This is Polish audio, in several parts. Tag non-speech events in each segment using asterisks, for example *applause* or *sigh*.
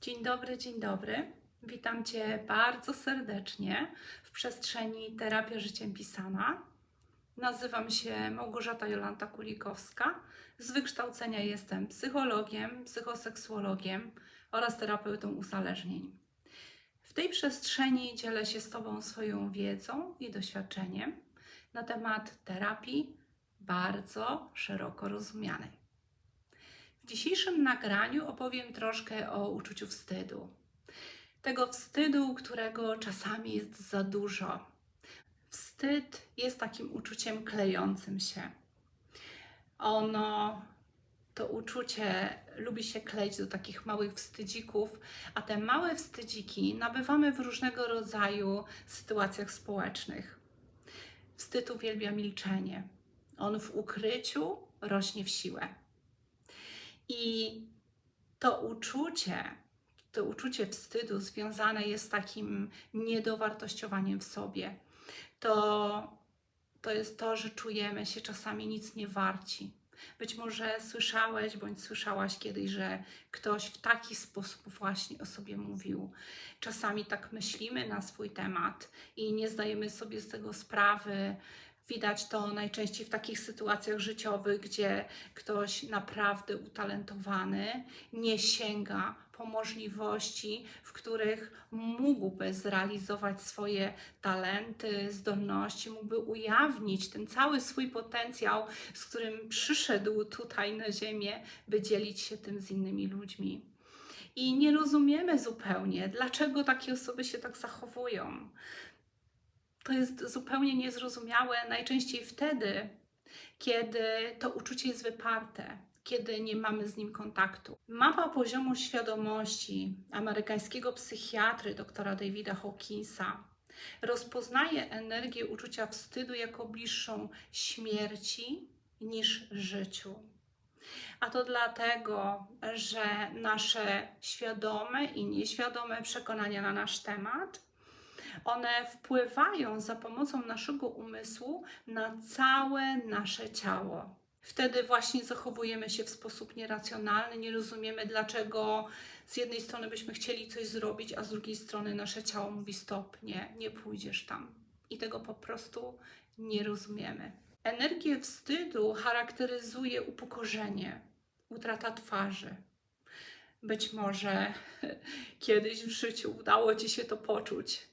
Dzień dobry, dzień dobry. Witam Cię bardzo serdecznie w przestrzeni Terapia Życiem Pisana. Nazywam się Małgorzata Jolanta Kulikowska. Z wykształcenia jestem psychologiem, psychoseksuologiem oraz terapeutą uzależnień. W tej przestrzeni dzielę się z Tobą swoją wiedzą i doświadczeniem na temat terapii bardzo szeroko rozumianej. W dzisiejszym nagraniu opowiem troszkę o uczuciu wstydu. Tego wstydu, którego czasami jest za dużo. Wstyd jest takim uczuciem klejącym się. Ono, to uczucie lubi się kleić do takich małych wstydzików, a te małe wstydziki nabywamy w różnego rodzaju sytuacjach społecznych. Wstyd uwielbia milczenie. On w ukryciu rośnie w siłę. I to uczucie, to uczucie wstydu związane jest z takim niedowartościowaniem w sobie. To, to jest to, że czujemy się czasami nic nie warci. Być może słyszałeś bądź słyszałaś kiedyś, że ktoś w taki sposób właśnie o sobie mówił. Czasami tak myślimy na swój temat i nie zdajemy sobie z tego sprawy. Widać to najczęściej w takich sytuacjach życiowych, gdzie ktoś naprawdę utalentowany nie sięga po możliwości, w których mógłby zrealizować swoje talenty, zdolności, mógłby ujawnić ten cały swój potencjał, z którym przyszedł tutaj na Ziemię, by dzielić się tym z innymi ludźmi. I nie rozumiemy zupełnie, dlaczego takie osoby się tak zachowują to jest zupełnie niezrozumiałe najczęściej wtedy, kiedy to uczucie jest wyparte, kiedy nie mamy z nim kontaktu. Mapa poziomu świadomości amerykańskiego psychiatry doktora Davida Hawkinsa rozpoznaje energię uczucia wstydu jako bliższą śmierci niż życiu. A to dlatego, że nasze świadome i nieświadome przekonania na nasz temat one wpływają za pomocą naszego umysłu na całe nasze ciało. Wtedy właśnie zachowujemy się w sposób nieracjonalny, nie rozumiemy, dlaczego z jednej strony byśmy chcieli coś zrobić, a z drugiej strony nasze ciało mówi: stop, nie, nie pójdziesz tam. I tego po prostu nie rozumiemy. Energię wstydu charakteryzuje upokorzenie, utrata twarzy. Być może *laughs* kiedyś w życiu udało ci się to poczuć,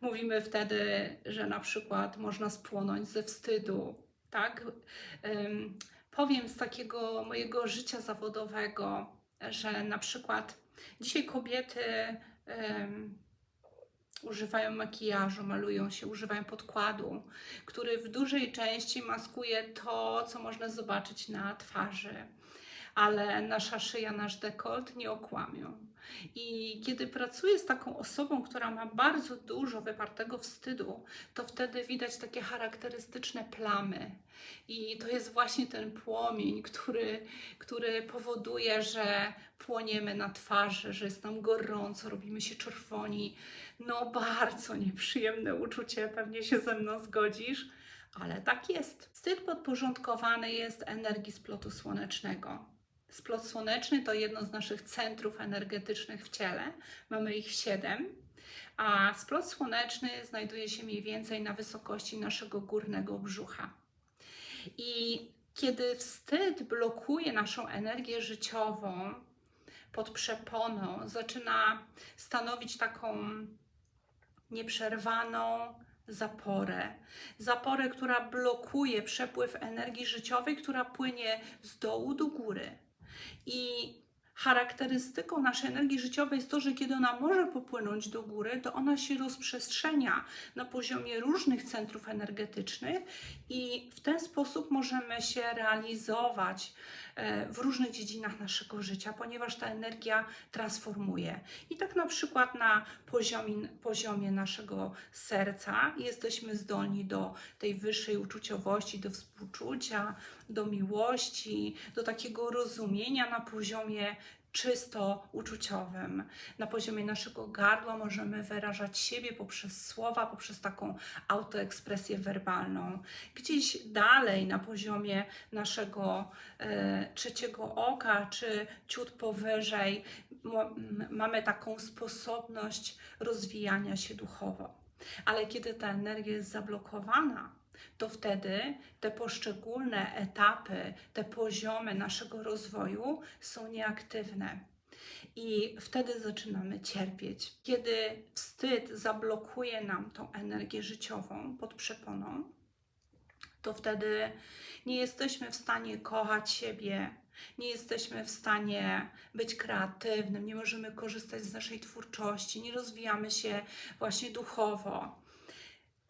Mówimy wtedy, że na przykład można spłonąć ze wstydu, tak? Powiem z takiego mojego życia zawodowego, że na przykład dzisiaj kobiety używają makijażu, malują się, używają podkładu, który w dużej części maskuje to, co można zobaczyć na twarzy ale nasza szyja, nasz dekolt nie okłamią. I kiedy pracuję z taką osobą, która ma bardzo dużo wypartego wstydu, to wtedy widać takie charakterystyczne plamy. I to jest właśnie ten płomień, który, który powoduje, że płoniemy na twarzy, że jest nam gorąco, robimy się czerwoni. No, bardzo nieprzyjemne uczucie, pewnie się ze mną zgodzisz ale tak jest. Wstyd podporządkowany jest energii splotu słonecznego. Splot słoneczny to jedno z naszych centrów energetycznych w ciele. Mamy ich siedem, a splot słoneczny znajduje się mniej więcej na wysokości naszego górnego brzucha. I kiedy wstyd blokuje naszą energię życiową pod przeponą, zaczyna stanowić taką nieprzerwaną zaporę. Zaporę, która blokuje przepływ energii życiowej, która płynie z dołu do góry. I charakterystyką naszej energii życiowej jest to, że kiedy ona może popłynąć do góry, to ona się rozprzestrzenia na poziomie różnych centrów energetycznych i w ten sposób możemy się realizować e, w różnych dziedzinach naszego życia, ponieważ ta energia transformuje. I tak na przykład na poziomie, poziomie naszego serca jesteśmy zdolni do tej wyższej uczuciowości, do współczucia, do miłości, do takiego rozumienia na poziomie czysto uczuciowym. Na poziomie naszego gardła możemy wyrażać siebie poprzez słowa, poprzez taką autoekspresję werbalną. Gdzieś dalej na poziomie naszego e, trzeciego oka, czy ciut powyżej, mamy taką sposobność rozwijania się duchowo. Ale kiedy ta energia jest zablokowana, to wtedy te poszczególne etapy, te poziomy naszego rozwoju są nieaktywne. I wtedy zaczynamy cierpieć. Kiedy wstyd zablokuje nam tą energię życiową pod przeponą, to wtedy nie jesteśmy w stanie kochać siebie, nie jesteśmy w stanie być kreatywnym, nie możemy korzystać z naszej twórczości, nie rozwijamy się właśnie duchowo.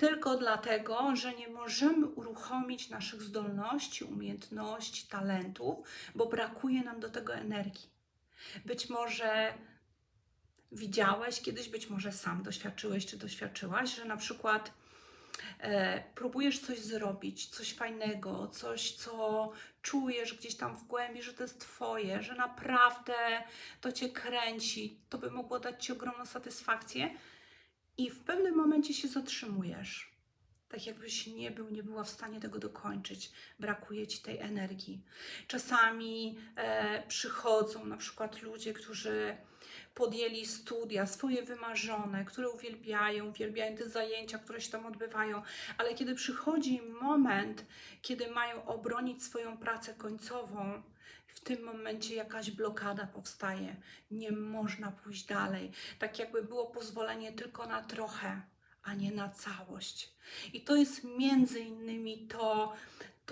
Tylko dlatego, że nie możemy uruchomić naszych zdolności, umiejętności, talentów, bo brakuje nam do tego energii. Być może widziałeś kiedyś, być może sam doświadczyłeś czy doświadczyłaś, że na przykład e, próbujesz coś zrobić, coś fajnego, coś, co czujesz gdzieś tam w głębi, że to jest Twoje, że naprawdę to Cię kręci, to by mogło dać Ci ogromną satysfakcję, i w pewnym momencie się zatrzymujesz. Tak jakbyś nie był, nie była w stanie tego dokończyć, brakuje ci tej energii. Czasami e, przychodzą na przykład ludzie, którzy podjęli studia, swoje wymarzone, które uwielbiają, uwielbiają te zajęcia, które się tam odbywają, ale kiedy przychodzi moment, kiedy mają obronić swoją pracę końcową, w tym momencie jakaś blokada powstaje. Nie można pójść dalej. Tak jakby było pozwolenie tylko na trochę, a nie na całość. I to jest między innymi to,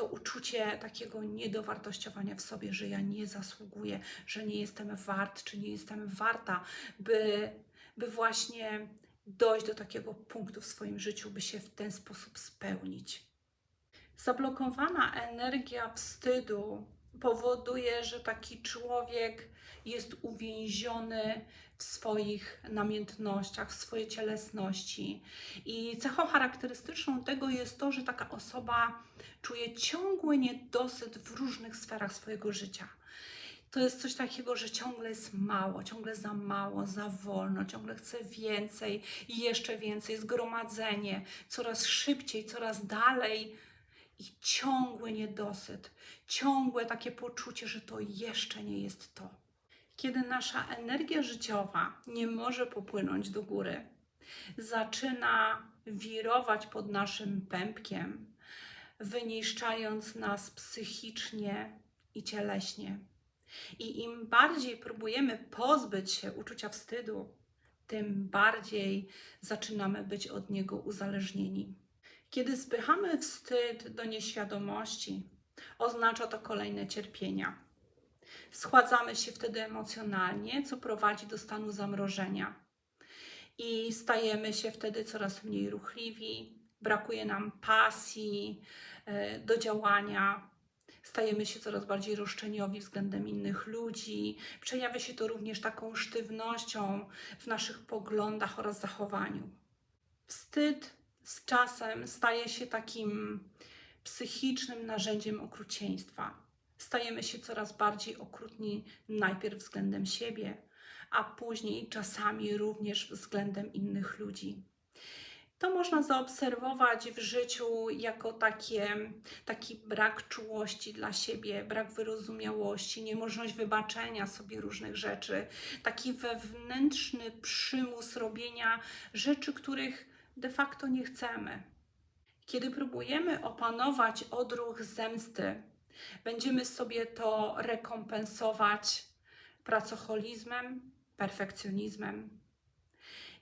to uczucie takiego niedowartościowania w sobie, że ja nie zasługuję, że nie jestem wart, czy nie jestem warta, by, by właśnie dojść do takiego punktu w swoim życiu, by się w ten sposób spełnić. Zablokowana energia wstydu powoduje, że taki człowiek jest uwięziony w swoich namiętnościach, w swojej cielesności. I cechą charakterystyczną tego jest to, że taka osoba czuje ciągły niedosyt w różnych sferach swojego życia. To jest coś takiego, że ciągle jest mało, ciągle za mało, za wolno, ciągle chce więcej i jeszcze więcej, zgromadzenie, coraz szybciej, coraz dalej i ciągły niedosyt, ciągłe takie poczucie, że to jeszcze nie jest to. Kiedy nasza energia życiowa nie może popłynąć do góry, zaczyna wirować pod naszym pępkiem, wyniszczając nas psychicznie i cieleśnie. I im bardziej próbujemy pozbyć się uczucia wstydu, tym bardziej zaczynamy być od niego uzależnieni. Kiedy spychamy wstyd do nieświadomości, oznacza to kolejne cierpienia. Schładzamy się wtedy emocjonalnie, co prowadzi do stanu zamrożenia. I stajemy się wtedy coraz mniej ruchliwi, brakuje nam pasji e, do działania, stajemy się coraz bardziej roszczeniowi względem innych ludzi. Przejawia się to również taką sztywnością w naszych poglądach oraz zachowaniu. Wstyd z czasem staje się takim psychicznym narzędziem okrucieństwa. Stajemy się coraz bardziej okrutni najpierw względem siebie, a później czasami również względem innych ludzi. To można zaobserwować w życiu jako takie, taki brak czułości dla siebie, brak wyrozumiałości, niemożność wybaczenia sobie różnych rzeczy, taki wewnętrzny przymus robienia rzeczy, których de facto nie chcemy. Kiedy próbujemy opanować odruch zemsty, będziemy sobie to rekompensować pracoholizmem, perfekcjonizmem.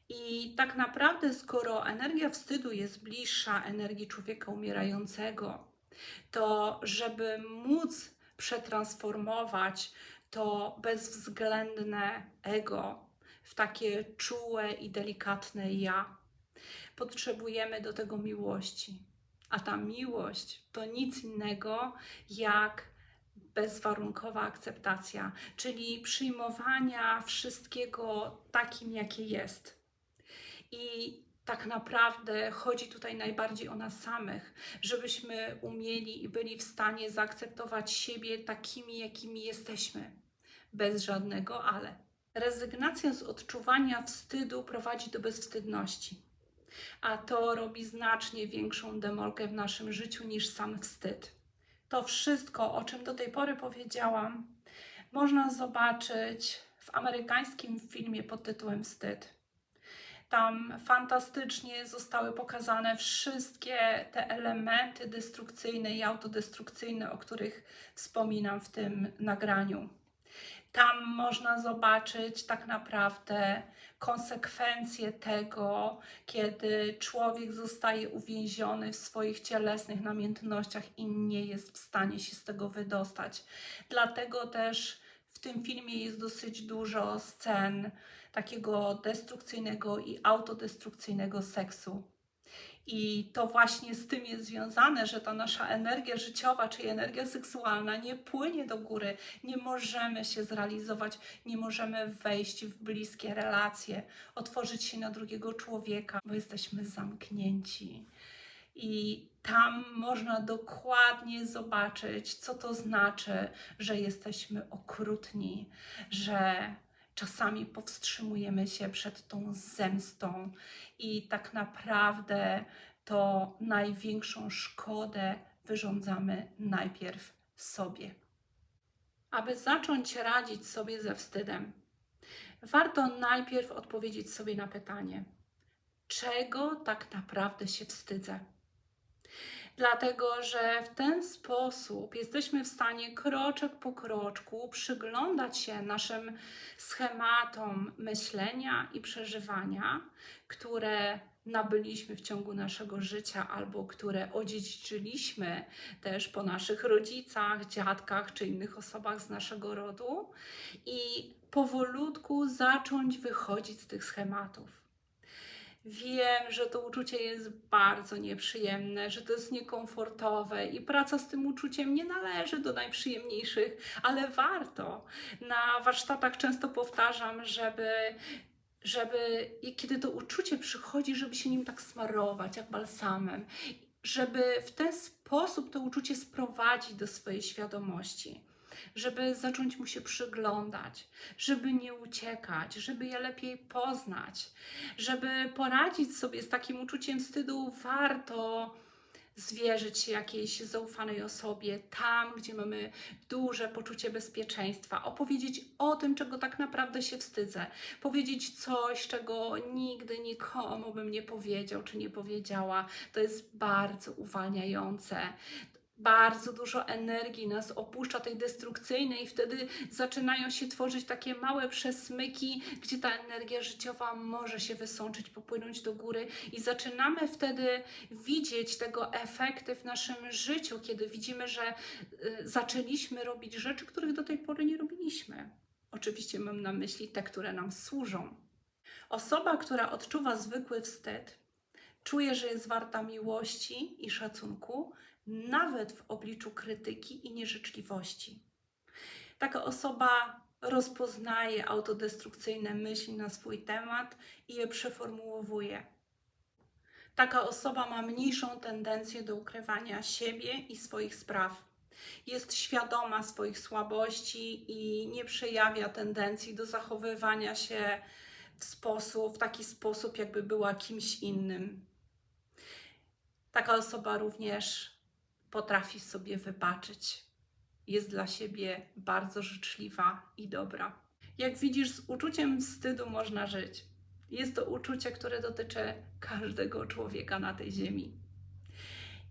I tak naprawdę, skoro energia wstydu jest bliższa energii człowieka umierającego, to żeby móc przetransformować to bezwzględne ego w takie czułe i delikatne ja, potrzebujemy do tego miłości. A ta miłość to nic innego jak bezwarunkowa akceptacja, czyli przyjmowania wszystkiego takim, jakie jest. I tak naprawdę chodzi tutaj najbardziej o nas samych, żebyśmy umieli i byli w stanie zaakceptować siebie takimi, jakimi jesteśmy, bez żadnego ale. Rezygnacja z odczuwania wstydu prowadzi do bezwstydności a to robi znacznie większą demolkę w naszym życiu niż sam wstyd. To wszystko, o czym do tej pory powiedziałam, można zobaczyć w amerykańskim filmie pod tytułem Wstyd. Tam fantastycznie zostały pokazane wszystkie te elementy destrukcyjne i autodestrukcyjne, o których wspominam w tym nagraniu. Tam można zobaczyć tak naprawdę konsekwencje tego, kiedy człowiek zostaje uwięziony w swoich cielesnych namiętnościach i nie jest w stanie się z tego wydostać. Dlatego też w tym filmie jest dosyć dużo scen takiego destrukcyjnego i autodestrukcyjnego seksu. I to właśnie z tym jest związane, że ta nasza energia życiowa, czy energia seksualna nie płynie do góry. Nie możemy się zrealizować, nie możemy wejść w bliskie relacje, otworzyć się na drugiego człowieka, bo jesteśmy zamknięci. I tam można dokładnie zobaczyć, co to znaczy, że jesteśmy okrutni, że czasami powstrzymujemy się przed tą zemstą i tak naprawdę to największą szkodę wyrządzamy najpierw sobie. Aby zacząć radzić sobie ze wstydem, warto najpierw odpowiedzieć sobie na pytanie, czego tak naprawdę się wstydzę dlatego że w ten sposób jesteśmy w stanie kroczek po kroczku przyglądać się naszym schematom myślenia i przeżywania, które nabyliśmy w ciągu naszego życia albo które odziedziczyliśmy też po naszych rodzicach, dziadkach czy innych osobach z naszego rodu i powolutku zacząć wychodzić z tych schematów. Wiem, że to uczucie jest bardzo nieprzyjemne, że to jest niekomfortowe i praca z tym uczuciem nie należy do najprzyjemniejszych, ale warto. Na warsztatach często powtarzam, żeby żeby kiedy to uczucie przychodzi, żeby się nim tak smarować, jak balsamem, żeby w ten sposób to uczucie sprowadzić do swojej świadomości żeby zacząć mu się przyglądać, żeby nie uciekać, żeby je lepiej poznać, żeby poradzić sobie z takim uczuciem wstydu, warto zwierzyć się jakiejś zaufanej osobie, tam, gdzie mamy duże poczucie bezpieczeństwa, opowiedzieć o tym, czego tak naprawdę się wstydzę, powiedzieć coś, czego nigdy nikomu bym nie powiedział czy nie powiedziała. To jest bardzo uwalniające bardzo dużo energii nas opuszcza, tej destrukcyjnej, i wtedy zaczynają się tworzyć takie małe przesmyki, gdzie ta energia życiowa może się wysączyć, popłynąć do góry, i zaczynamy wtedy widzieć tego efekty w naszym życiu, kiedy widzimy, że y, zaczęliśmy robić rzeczy, których do tej pory nie robiliśmy. Oczywiście mam na myśli te, które nam służą. Osoba, która odczuwa zwykły wstyd, czuje, że jest warta miłości i szacunku, nawet w obliczu krytyki i nieżyczliwości. Taka osoba rozpoznaje autodestrukcyjne myśli na swój temat i je przeformułowuje. Taka osoba ma mniejszą tendencję do ukrywania siebie i swoich spraw. Jest świadoma swoich słabości i nie przejawia tendencji do zachowywania się w sposób, w taki sposób, jakby była kimś innym. Taka osoba również potrafi sobie wybaczyć. Jest dla siebie bardzo życzliwa i dobra. Jak widzisz, z uczuciem wstydu można żyć. Jest to uczucie, które dotyczy każdego człowieka na tej ziemi.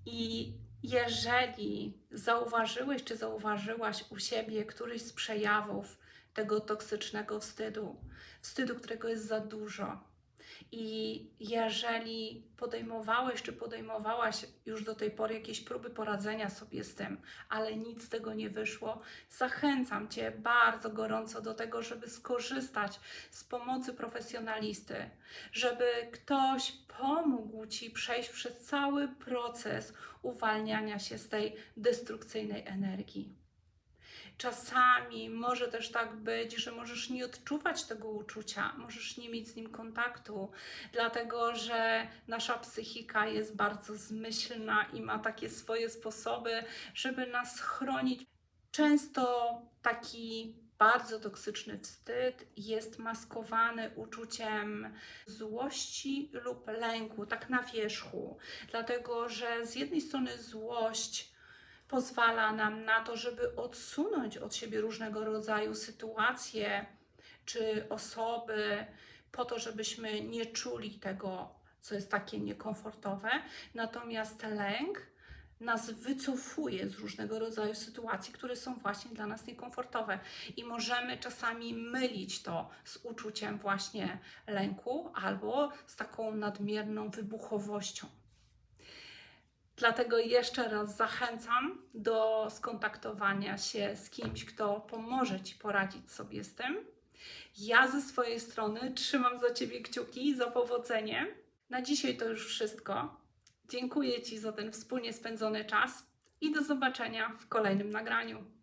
I jeżeli zauważyłeś czy zauważyłaś u siebie któryś z przejawów tego toksycznego wstydu, wstydu, którego jest za dużo, i jeżeli podejmowałeś czy podejmowałaś już do tej pory jakieś próby poradzenia sobie z tym, ale nic z tego nie wyszło, zachęcam Cię bardzo gorąco do tego, żeby skorzystać z pomocy profesjonalisty, żeby ktoś pomógł Ci przejść przez cały proces uwalniania się z tej destrukcyjnej energii. Czasami może też tak być, że możesz nie odczuwać tego uczucia, możesz nie mieć z nim kontaktu, dlatego że nasza psychika jest bardzo zmyślna i ma takie swoje sposoby, żeby nas chronić. Często taki bardzo toksyczny wstyd jest maskowany uczuciem złości lub lęku, tak na wierzchu, dlatego że z jednej strony złość pozwala nam na to, żeby odsunąć od siebie różnego rodzaju sytuacje, czy osoby, po to, żebyśmy nie czuli tego, co jest takie niekomfortowe. Natomiast lęk nas wycofuje z różnego rodzaju sytuacji, które są właśnie dla nas niekomfortowe. I możemy czasami mylić to z uczuciem właśnie lęku albo z taką nadmierną wybuchowością. Dlatego jeszcze raz zachęcam do skontaktowania się z kimś, kto pomoże Ci poradzić sobie z tym. Ja ze swojej strony trzymam za Ciebie kciuki za powodzenie. Na dzisiaj to już wszystko. Dziękuję Ci za ten wspólnie spędzony czas i do zobaczenia w kolejnym nagraniu.